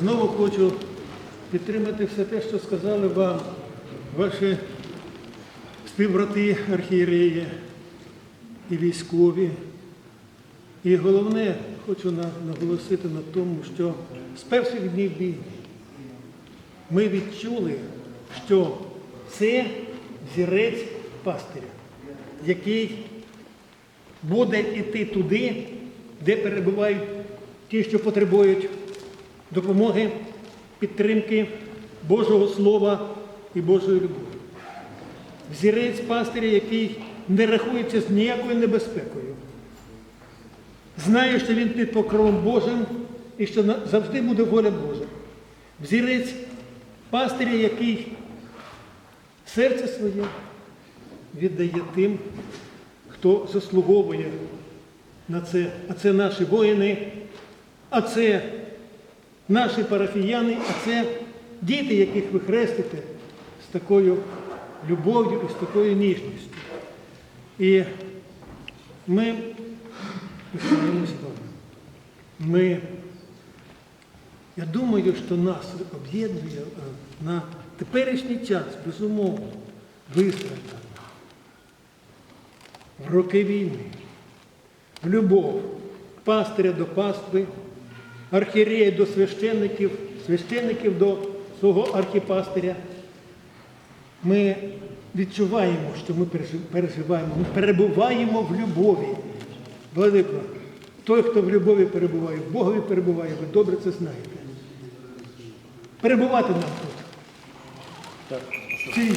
Знову хочу підтримати все те, що сказали вам ваші співбрати архієреї і військові. І головне, хочу наголосити на тому, що з перших днів війни ми відчули, що це зірець пастиря, який буде йти туди, де перебувають ті, що потребують допомоги, підтримки Божого Слова і Божої любові. Взірець пастиря, який не рахується з ніякою небезпекою. Знає, що він під покровом Божим і що завжди буде воля Божа. Взірець пастиря, який серце своє віддає тим, хто заслуговує на це. А це наші воїни, а це наші парафіяни, а це діти, яких ви хрестите з такою любов'ю і з такою ніжністю. І ми пишаємось вами. Ми, я думаю, що нас об'єднує е, на теперішній час, безумовно, виставка в роки війни, в любов пастиря до пастви, архієрея до священників, священників до свого архіпастиря. Ми відчуваємо, що ми переживаємо, ми перебуваємо в любові. Владико, той, хто в любові перебуває, в Богові перебуває, ви добре це знаєте. Перебувати нам тут. Всій